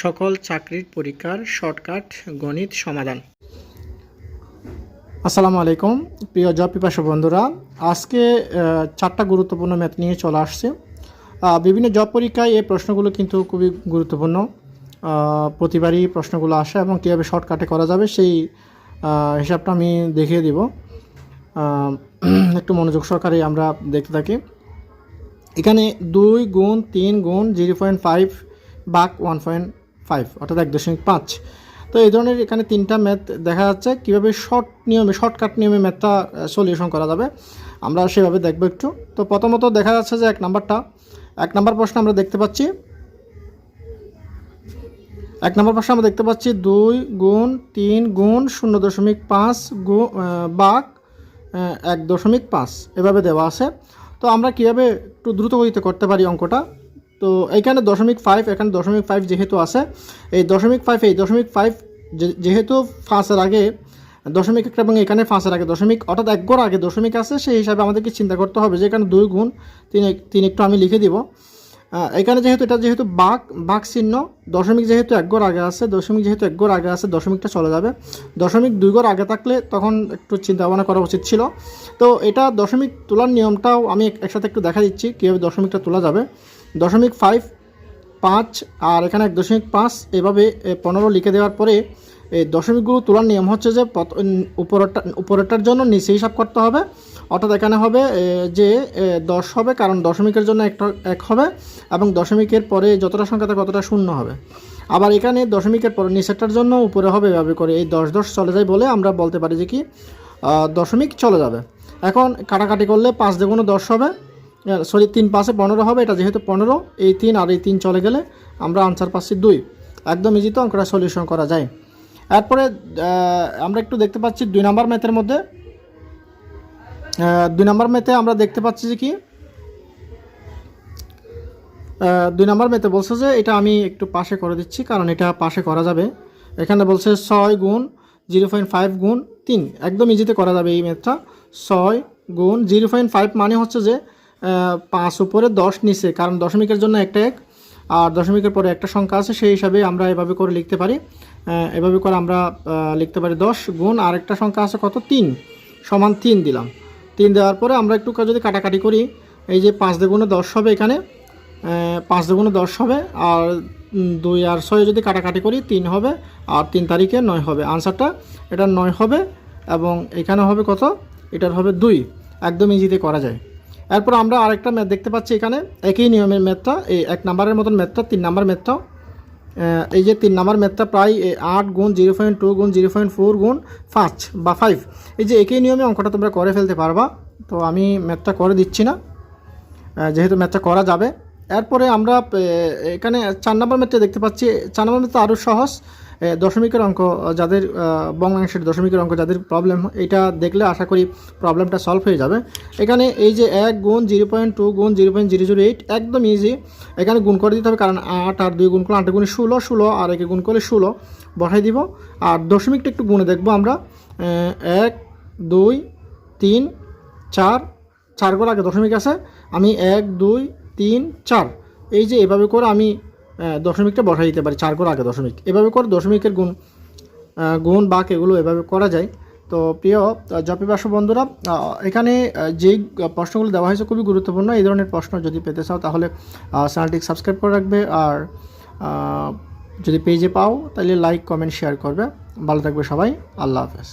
সকল চাকরির পরীক্ষার শর্টকাট গণিত সমাধান। আসসালামু আলাইকুম, প্রিয় জব পিপাসু বন্ধুরা। আজকে চারটা গুরুত্বপূর্ণ ম্যাথ নিয়ে চলে আসছে। বিভিন্ন জব পরীক্ষায় এই প্রশ্নগুলো কিন্তু খুবই গুরুত্বপূর্ণ। প্রতিবারই প্রশ্নগুলো আসে এবং কীভাবে শর্টকাটে করা যাবে সেই হিসাবটা আমি দেখিয়ে দিব। একটু মনোযোগ সহকারে আমরা দেখতে থাকি। এখানে দুই গুণ তিন গুণ জিরো পয়েন্ট ফাইভ বাক ওয়ান পয়েন্ট ফাইভ অর্থাৎ এক দশমিক পাঁচ। তো এই ধরনের এখানে তিনটা ম্যাথ দেখা যাচ্ছে, কীভাবে শর্ট নিয়মে শর্টকাট নিয়মে ম্যাথটা সলিউশন করা যাবে, আমরা সেভাবে দেখব একটু। তো প্রথমত দেখা যাচ্ছে যে এক নাম্বারটা, এক নাম্বার প্রশ্ন আমরা দেখতে পাচ্ছি, এক নম্বর প্রশ্ন আমরা দেখতে পাচ্ছি দুই গুণ তিন গুণ শূন্য দশমিক পাঁচ গু বাঘ এক দশমিক পাঁচ। এভাবে দেওয়া আছে। তো আমরা কীভাবে একটু দ্রুতগতিতে করতে পারি অঙ্কটা? তো এইখানে দশমিক ফাইভ এখানে দশমিক ফাইভ যেহেতু আছে, এই দশমিক ফাইভ এই দশমিক ফাইভ যেহেতু ফাঁসের আগে দশমিক একটা এবং এখানে ফাঁসের আগে দশমিক, অর্থাৎ এক গড় আগে দশমিক আছে, সেই হিসাবে আমাদেরকে চিন্তা করতে হবে যে এখানে দুই গুণ তিন তিন একটু আমি লিখে দিব। এখানে যেহেতু এটা যেহেতু বাঘ বাঘ চিহ্ন, দশমিক যেহেতু এক গড় আগে আছে, দশমিক যেহেতু এক গড় আগে আছে, দশমিকটা চলে যাবে। দশমিক দুই গড় আগে থাকলে তখন একটু চিন্তা ভাবনা করা উচিত ছিল। তো এটা দশমিক তোলার নিয়মটাও আমি একসাথে একটু দেখা দিচ্ছি, কীভাবে দশমিকটা তোলা যাবে। দশমিক ফাইভ পাঁচ আর এখানে এক দশমিক পাঁচ, এভাবে পনেরো লিখে দেওয়ার পরে এই দশমিকগুলো তোলার নিয়ম হচ্ছে যে উপরেরটা উপরেরটার জন্য নিচে হিসাব করতে হবে। অর্থাৎ এখানে হবে যে দশ হবে, কারণ দশমিকের জন্য একটা, এক হবে, এবং দশমিকের পরে যতটা সংখ্যা থাকে ততটা শূন্য হবে। আবার এখানে দশমিকের পরে, নিচেরটার জন্য উপরে হবে এভাবে করে এই দশ দশ চলে যায় বলে আমরা বলতে পারি যে কি দশমিক চলে যাবে। এখন কাটাকাটি করলে পাঁচ দেগুণও দশ হবে। সরি, তিন পাশে পনেরো হবে, এটা যেহেতু পনেরো, এই তিন আর এই তিন চলে গেলে আমরা আনসার পাচ্ছি দুই। একদম ইজিতে অঙ্কটা সলিউশন করা যায়। এরপরে আমরা একটু দেখতে পাচ্ছি দুই নম্বর ম্যাথের মধ্যে। দুই নম্বর ম্যাথে আমরা দেখতে পাচ্ছি যে কি? দুই নম্বর ম্যাথে বলছে যে, এটা আমি একটু পাশে করে দিচ্ছি, কারণ এটা পাশে করা যাবে। এখানে বলছে ছয় গুণ জিরো পয়েন্ট ফাইভ গুণ তিন। একদম ইজিতে করা যাবে এই ম্যাথটা ছয় গুণ জিরো পয়েন্ট ফাইভ মানে হচ্ছে যে পাঁচ উপরে দশ নিচে, কারণ দশমিকের জন্য একটা এক, আর দশমিকের পরে একটা সংখ্যা আছে, সেই হিসাবে আমরা এভাবে করে লিখতে পারি। এভাবে করে আমরা লিখতে পারি দশ গুণ, আর একটা সংখ্যা আছে কত? তিন, সমান তিন দিলাম। তিন দেওয়ার পরে আমরা একটু যদি কাটাকাটি করি, এই যে পাঁচ দেগুণে দশ হবে এখানে পাঁচ দুগুণে দশ হবে, আর দুই আর ছয় যদি কাটাকাটি করি, তিন হবে, আর তিন তারিখে নয় হবে। আনসারটা, এটা নয় হবে, এবং এখানে হবে কত? এটার হবে দুই। একদম ইজিতে করা যায়। এরপর আমরা আরেকটা ম্যাথ দেখতে পাচ্ছি এখানে। একই নিয়মের ম্যাথটা, এই এক নাম্বারের মতন ম্যাথটা, তিন নাম্বার ম্যাথটাও। এই যে তিন নাম্বার ম্যাথটা প্রায় আট গুণ জিরো পয়েন্ট টু গুণ জিরো পয়েন্ট ফোর গুণ পাঁচ বা ফাইভ এই যে একই নিয়মে অঙ্কটা তোমরা করে ফেলতে পারবা। তো আমি ম্যাথটা করে দিচ্ছি না। যেহেতু ম্যাথটা করা যাবে এরপরে আমরা এখানে চার নম্বর ম্যাথটা দেখতে পাচ্ছি। চার নম্বর ম্যাথটা আরও সহজ। দশমিকের অঙ্ক যাদের ভগ্নাংশের দশমিকের অঙ্ক যাদের প্রবলেম এটা দেখলে আশা করি প্রবলেমটা সলভ হয়ে যাবে। এখানে এই যে এক গুণ জিরো পয়েন্ট টু গুণ zero point zero zero eight একদম ইজি এখানে গুণ করে দিতে হবে কারণ আট আর দুই গুণ করলে আট গুণে ষোলো ষোলো আর একে গুণ করলে ষোলো। বসাই দিব। আর দশমিকটা একটু গুণে দেখব আমরা। এক, দুই, তিন, চার চার করে আগে দশমিক আছে। আমি এক, দুই তিন, চার। এই যে এভাবে করে আমি দশমিকটা বসাই দিতে পারি, চার করে আগে দশমিক। এভাবে করে দশমিকের গুণ গুণ, বাক এগুলো এভাবে করা যায়। তো প্রিয় জপিবাসী বন্ধুরা এখানে যেই প্রশ্নগুলো দেওয়া হয়েছে খুবই গুরুত্বপূর্ণ। এই ধরনের প্রশ্ন যদি পেতে চাও, তাহলে চ্যানেলটি সাবস্ক্রাইব করে রাখবে। আর যদি পেজে পাও, তাহলে লাইক, কমেন্ট, শেয়ার করবে। ভালো থাকবে সবাই। আল্লাহ হাফেজ।